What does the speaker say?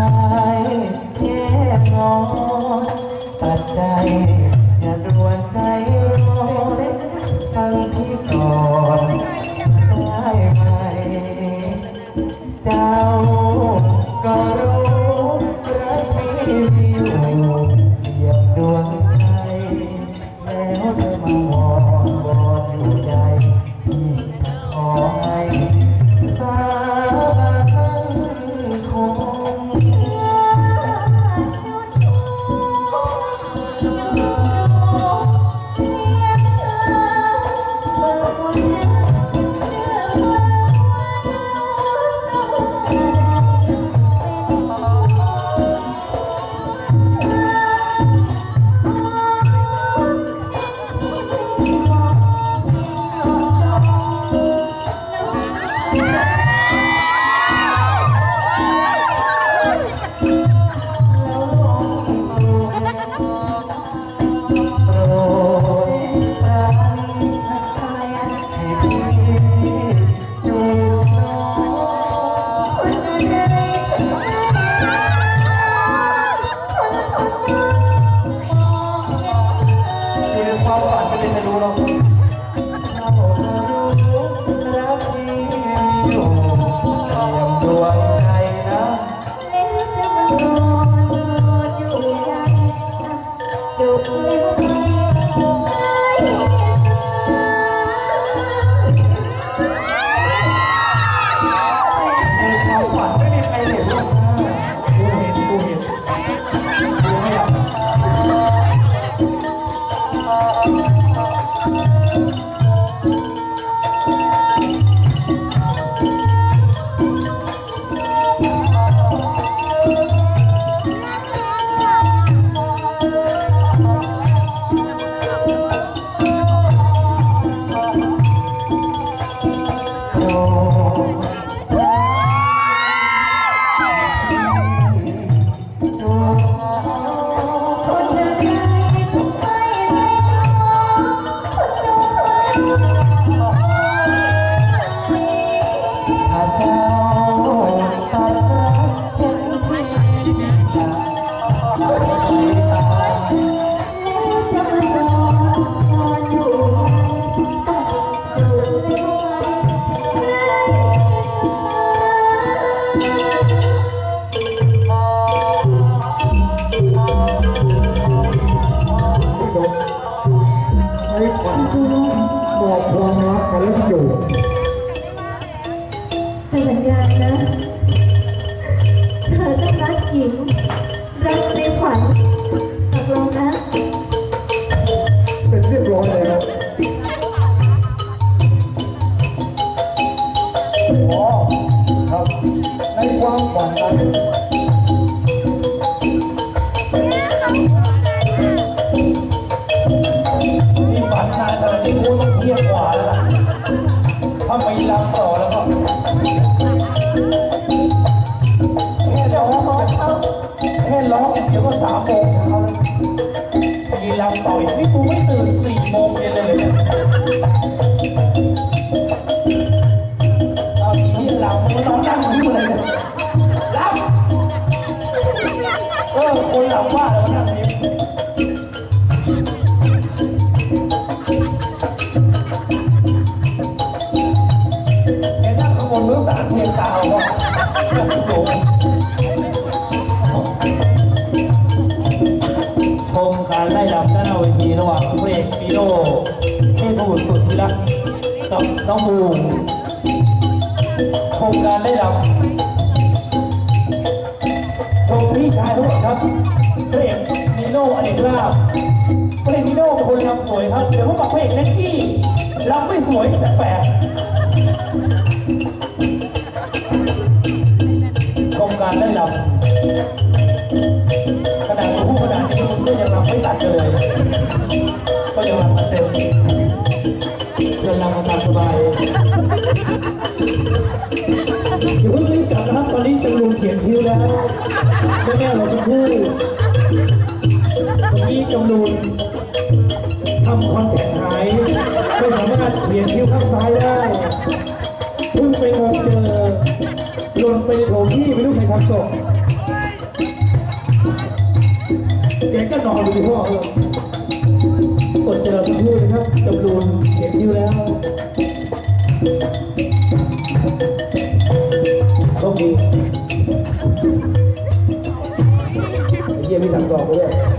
าได้แง่งอนปัดใจอย่าดวนใจร้อนฟังที่ก่อนได้ไหมเจ้า ไอ้ขวัญบอกความรักแล้วพี่จูเธอสัญญานะ เธอต้องรักหญิง รักในฝันตกลงนะ เป็นเรียบร้อยแล้วอ๋อครับ ในความฝันนั้น ว่าแล้วล่ะถ้าไปรำต่อแล้วก็แค่ร้องแค่ร้องอย่างเดียวก็สามโมงเช้าแล้วยีรำต่อยนี่กูไม่ตื่นสี่โมงเย็นเลยเนี่ยเอาอีที่รำมึงนอนนั่งยิ้มอะไรเนี่ยรำเออคนรำว่าแล้วมานั่งยิ้ม ปูชมการไล่ลำชมพี่ชายทั้งหมดครับพระเอกนีโน่อเนกลาบพระเอกนีโน่เป็นคนลำสวยครับเดี๋ยวพวกกับพระเอกแน็กกี้ลำไม่สวยแต่แปลกชมการไล่ลำขนาดตัวผู้ขนาดนี้มันก็ยังรำไม่ตัดกันเลย ก็ยังรำกันเต็ม นคิ้วแม่แม่เราสักครู่เมื่จำนูนทำคอนแทคหายไม่สามารถเขียนคิ้วข้างซ้ายได้พุ่งไปงมเจอหล่นไปในโถขี้ไม่รู้ใครทำตกแกก็นอนดูดิพ่อเอออดใจรอสักครู่นะครับจำรูนเขียนคิวแล้ว ไอ้เยี่ยมีสั่งตอบไปด้วย